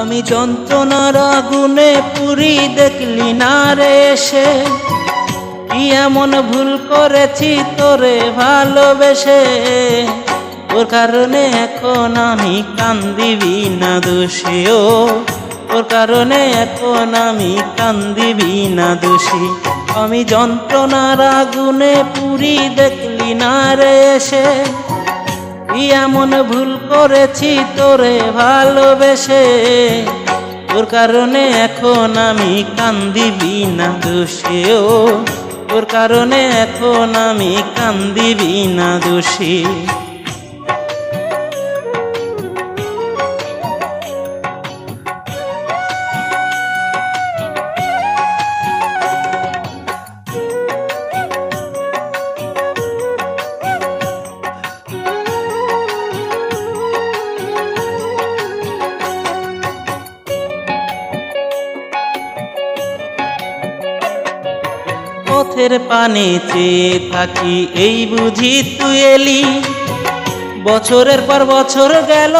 আমি যন্ত্রণার আগুনে পুরি দেখলি না রে এসে কি এমন ভুল করেছি তোরে ভালোবেসে? ওর কারণে এখন আমি কান্দিবি না দোষী ও। ওর কারণে এখন আমি কান্দিবি না দোষী। আমি যন্ত্রণার আগুনে পুরি দেখলি না রে এসে কি এমন ভুল করেছি তোরে ভালোবেসে। তোর কারণে এখন আমি কান্দিবি না দোষেও। তোর কারণে এখন আমি কান্দিবি না দোষী। পথের পানে চেয়ে থাকি, এই বুঝি তুই এলি। বছরের পর বছর গেল,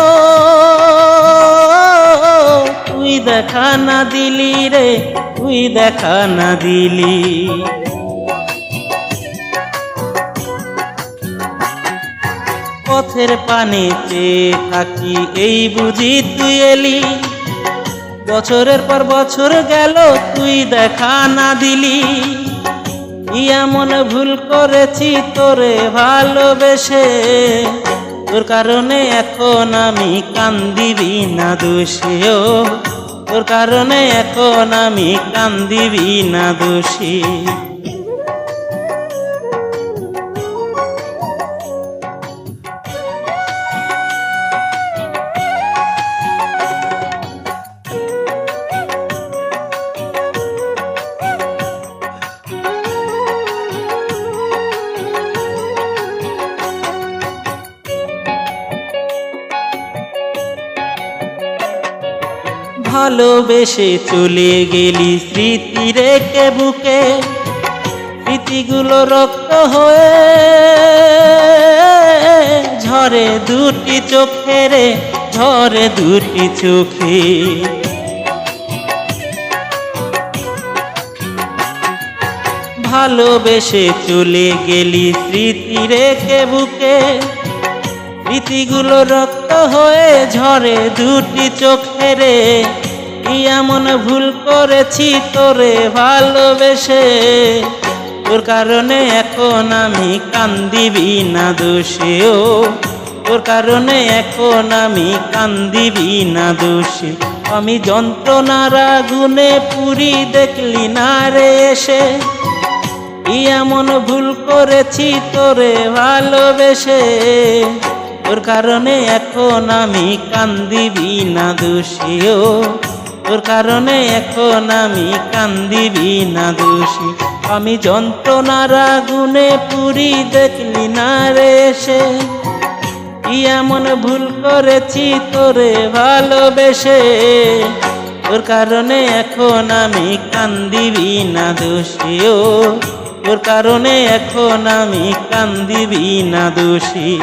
তুই দেখা না দিলি রে, তুই দেখা না দিলি। পথের পানে চেয়ে থাকি, এই বুঝি তুই এলি। বছরের পর বছর গেল, তুই দেখা না দিলি। এমন ভুল করেছি তোরে ভালোবেসে? তোর কারণে এখন আমি কান্দিবি না দোষেও তোর কারণে এখন আমি কান্দিবি না দোষী। ভালোবেসে চলে গেলি স্মৃতি রেখে বুকে। স্মৃতিগুলো রক্ত হয়ে ঝরে দুটি চোখে রে, ঝরে দুটি চোখে। ভালোবেসে চলে গেলি স্মৃতি রেখে বুকে। স্মৃতিগুলো রক্ত হয়ে ঝরে দুটি চোখে রে এমন ভুল করেছি তোরে ভালোবেসে? তোর কারণে এখন আমি কান্দিবি না দোষী ও। তোর কারণে এখন আমি কান্দিবি না দোষে। আমি যন্ত্রণার আগুনে পুরি দেখলি না রে এসে। এমন ভুল করেছি তোরে ভালোবেসে? তোর কারণে এখন আমি কান্দিবি না ও। তোর কারণে এখন আমি কান্দিবি না দোষী। আমি যন্ত্রণার আগুনে পুরি দেখলি না রে এসে কি এমন ভুল করেছি তোরে ভালোবেসে? তোর কারণে এখন আমি কান্দিবি না দোষী ও। তোর কারণে এখন আমি কান্দিবি না দোষী।